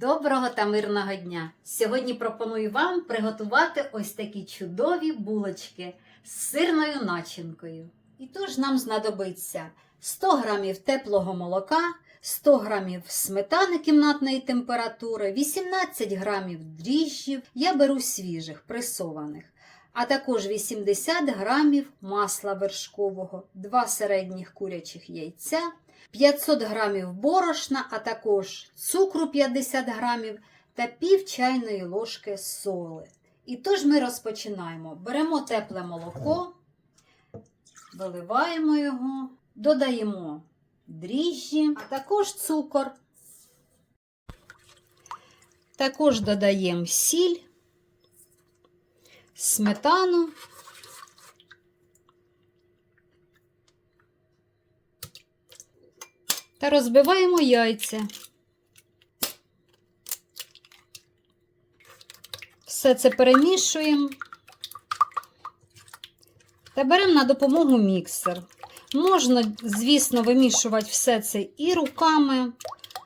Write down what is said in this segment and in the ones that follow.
Доброго та мирного дня! Сьогодні пропоную вам приготувати ось такі чудові булочки з сирною начинкою. І тож нам знадобиться 100 грамів теплого молока, 100 грамів сметани кімнатної температури, 18 грамів дріжджів, я беру свіжих, пресованих, а також 80 грамів масла вершкового, 2 середніх курячих яйця, 500 грамів борошна, а також цукру 50 грамів та пів чайної ложки соли. І тож ми розпочинаємо. Беремо тепле молоко, виливаємо його, додаємо дріжджі, а також цукор. Також додаємо сіль, сметану. Та розбиваємо яйця. Все це перемішуємо та беремо на допомогу міксер. Можна, звісно, вимішувати все це і руками,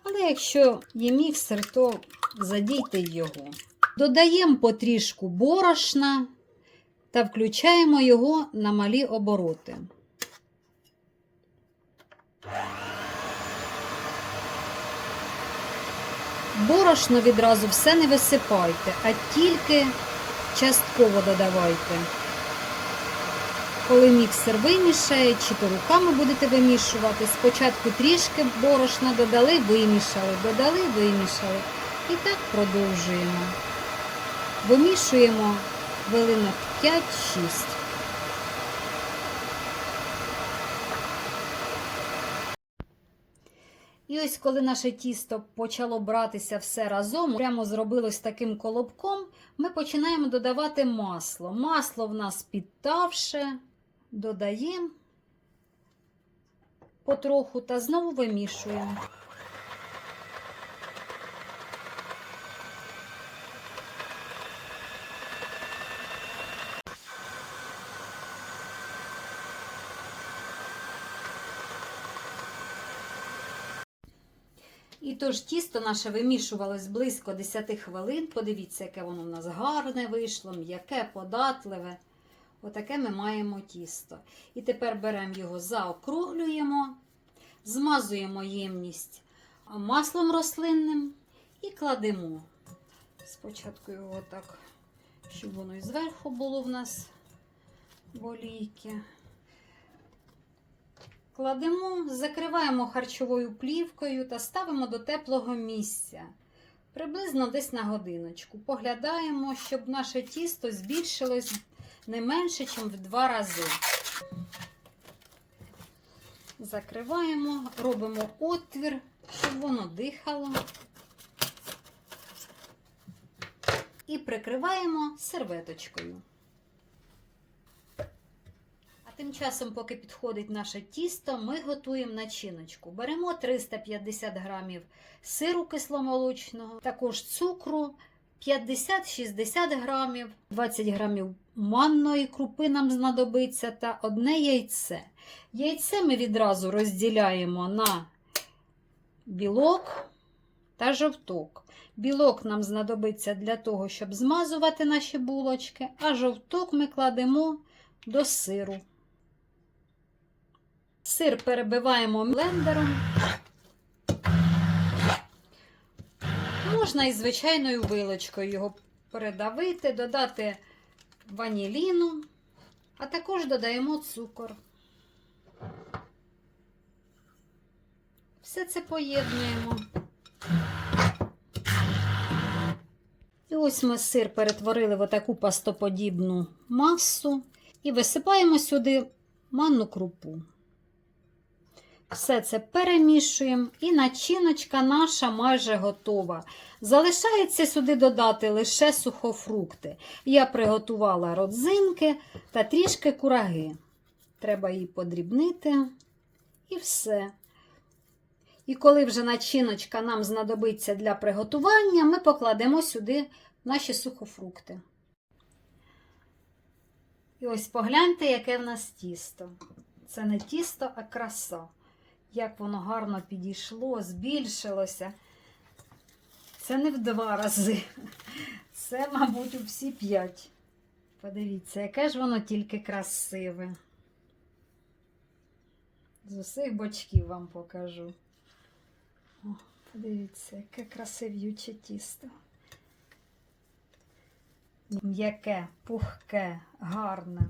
але якщо є міксер, то задійте його. Додаємо потрішку борошна та включаємо його на малі обороти. Борошно відразу все не висипайте, а тільки частково додавайте. Коли міксер вимішає, чи то руками будете вимішувати, спочатку трішки борошна додали, вимішали, додали, вимішали. І так продовжуємо. Вимішуємо хвилинок 5-6. І ось коли наше тісто почало братися все разом, прямо зробилось таким колобком, ми починаємо додавати масло. Масло в нас підтавше, додаємо потроху та знову вимішуємо. Тож тісто наше вимішувалось близько 10 хвилин. Подивіться, яке воно в нас гарне вийшло, м'яке, податливе. Отаке ми маємо тісто. І тепер беремо його, заокруглюємо, змазуємо ємність маслом рослинним і кладемо. Спочатку його так, щоб воно і зверху було в нас в олійки. Кладемо, закриваємо харчовою плівкою та ставимо до теплого місця. Приблизно десь на годиночку. Поглядаємо, щоб наше тісто збільшилось не менше, ніж в два рази. Закриваємо, робимо отвір, щоб воно дихало. І прикриваємо серветочкою. Тим часом, поки підходить наше тісто, ми готуємо начиночку. Беремо 350 грамів сиру кисломолочного, також цукру 50-60 грамів, 20 грамів манної крупи нам знадобиться та одне яйце. Яйце ми відразу розділяємо на білок та жовток. Білок нам знадобиться для того, щоб змазувати наші булочки, а жовток ми кладемо до сиру. Сир перебиваємо блендером. Можна і звичайною вилочкою його передавити, додати ваніліну, а також додаємо цукор. Все це поєднуємо. І ось ми сир перетворили в таку пастоподібну масу і висипаємо сюди манну крупу. Все це перемішуємо, і начиночка наша майже готова. Залишається сюди додати лише сухофрукти. Я приготувала родзинки та трішки кураги. Треба її подрібнити і все. І коли вже начиночка нам знадобиться для приготування, ми покладемо сюди наші сухофрукти. І ось погляньте, яке в нас тісто. Це не тісто, а краса. Як воно гарно підійшло, збільшилося. Це не в два рази. Це, мабуть, у всі п'ять. Подивіться, яке ж воно тільки красиве. З усіх бочків вам покажу. О, подивіться, яке красивюче тісто. М'яке, пухке, гарне.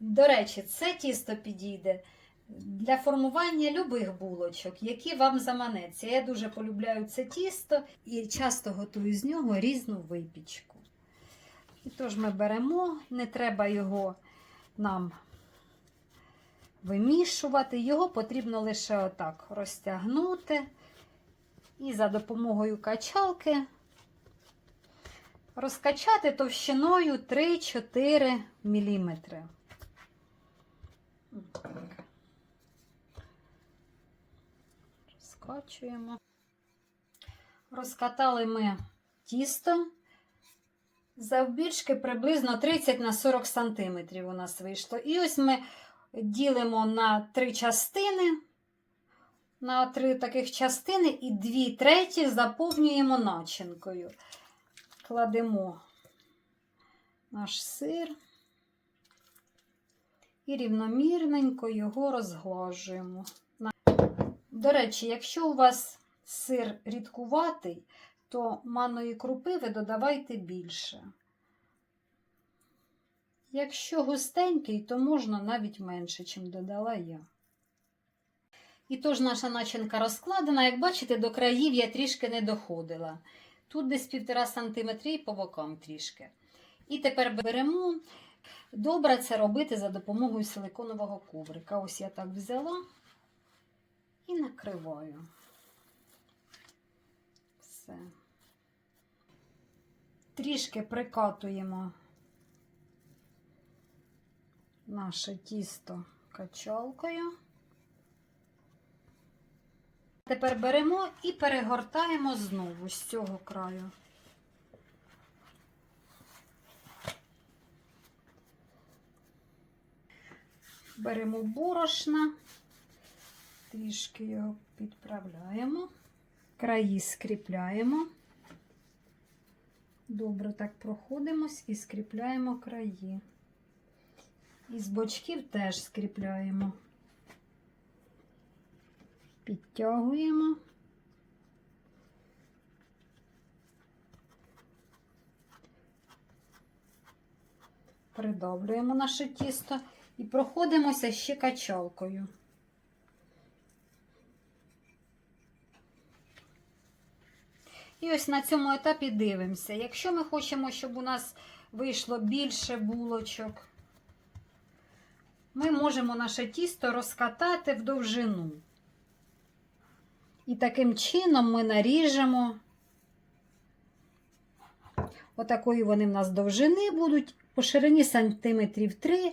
До речі, це тісто підійде для формування любих булочок, які вам заманеться. Я дуже полюбляю це тісто і часто готую з нього різну випічку. І тож ми беремо, не треба його нам вимішувати, його потрібно лише отак розтягнути і за допомогою качалки розкачати товщиною 3-4 мм. Розкачуємо. Розкатали ми тісто. Завбільшки приблизно 30 на 40 см у нас вийшло. І ось ми ділимо на три частини, на три таких частини, і дві треті заповнюємо начинкою. Кладемо наш сир і рівномірненько його розглажуємо. До речі, якщо у вас сир рідкуватий, то манної крупи ви додавайте більше. Якщо густенький, то можна навіть менше, чим додала я. І тож наша начинка розкладена, як бачите, до країв я трішки не доходила. Тут десь 1,5 см і по бокам трішки. І тепер беремо. Добре це робити за допомогою силиконового коврика. Ось я так взяла накриваю. Все. Трішки прикатуємо наше тісто качалкою. Тепер беремо і перегортаємо знову з цього краю. Беремо борошна, трішки його підправляємо, краї скріпляємо. Добре так проходимось і скріпляємо краї. І з бочків теж скріпляємо. Підтягуємо. Придавлюємо наше тісто і проходимося ще качалкою. І ось на цьому етапі дивимося. Якщо ми хочемо, щоб у нас вийшло більше булочок, ми можемо наше тісто розкатати в довжину. І таким чином ми наріжемо. Отакої вони в нас довжини будуть, по ширині сантиметрів 3.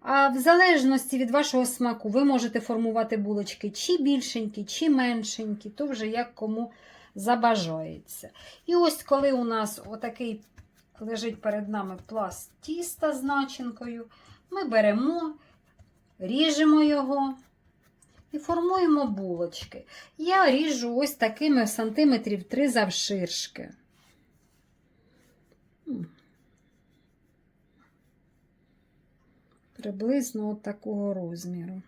А в залежності від вашого смаку, ви можете формувати булочки чи більшенькі, чи меншенькі, то вже як кому забажається. І ось коли у нас отакий лежить перед нами пласт тіста з начинкою, ми беремо, ріжемо його і формуємо булочки. Я ріжу ось такими сантиметрів 3 завширшки. Приблизно от такого розміру.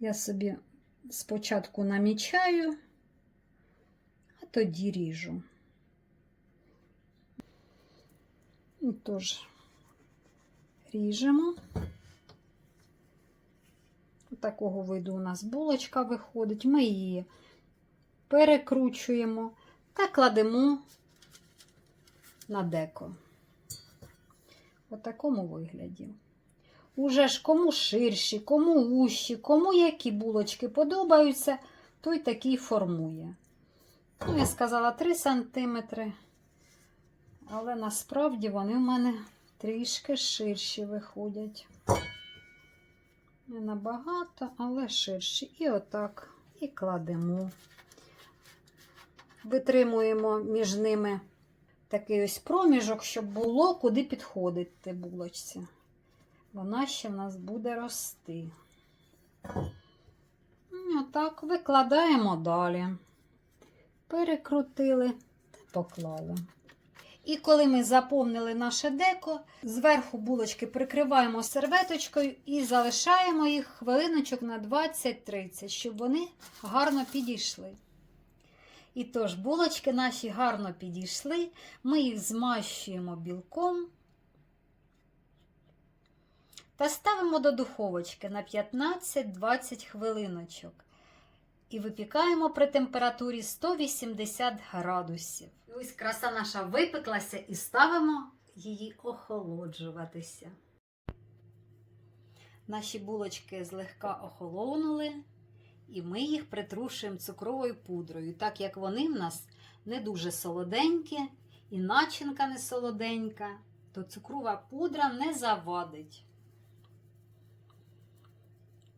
Я собі спочатку намічаю, а тоді ріжу. І тож ріжемо. Такого виду у нас булочка виходить. Ми її перекручуємо та кладемо на деко. У такому вигляді. Уже ж кому ширші, кому вущі, кому які булочки подобаються, той такий формує. Ну, я сказала 3 см, але насправді вони в мене трішки ширші виходять. Не набагато, але ширші. І отак, і кладемо. Витримуємо між ними такий ось проміжок, щоб було куди підходити булочці. Вона ще в нас буде рости. Отак викладаємо далі. Перекрутили та поклали. І коли ми заповнили наше деко, зверху булочки прикриваємо серветочкою і залишаємо їх хвилиночок на 20-30, щоб вони гарно підійшли. І тож булочки наші гарно підійшли, ми їх змащуємо білком та ставимо до духовочки на 15-20 хвилиночок. І випікаємо при температурі 180 градусів. Ось краса наша випеклася і ставимо її охолоджуватися. Наші булочки злегка охолонули, і ми їх притрушуємо цукровою пудрою, так як вони в нас не дуже солоденькі, і начинка не солоденька, то цукрова пудра не завадить.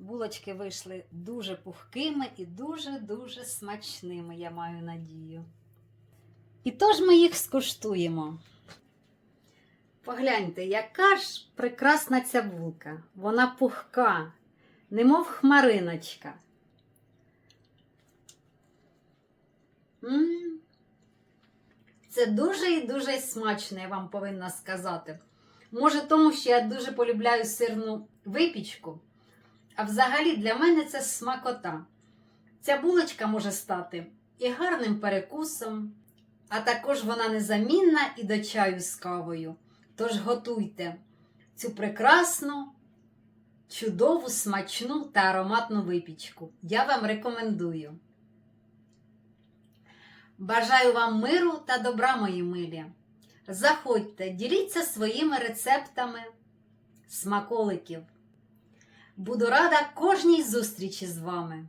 Булочки вийшли дуже пухкими і дуже-дуже смачними, я маю надію. І тож ми їх скуштуємо. Погляньте, яка ж прекрасна ця булка. Вона пухка, немов хмариночка. м Це дуже і дуже смачно, я вам повинна сказати. Може, тому що я дуже полюбляю сирну випічку. А взагалі для мене це смакота. Ця булочка може стати і гарним перекусом, а також вона незамінна і до чаю з кавою. Тож готуйте цю прекрасну, чудову, смачну та ароматну випічку. Я вам рекомендую. Бажаю вам миру та добра, мої милі. Заходьте, діліться своїми рецептами смаколиків. Буду рада кожній зустрічі з вами.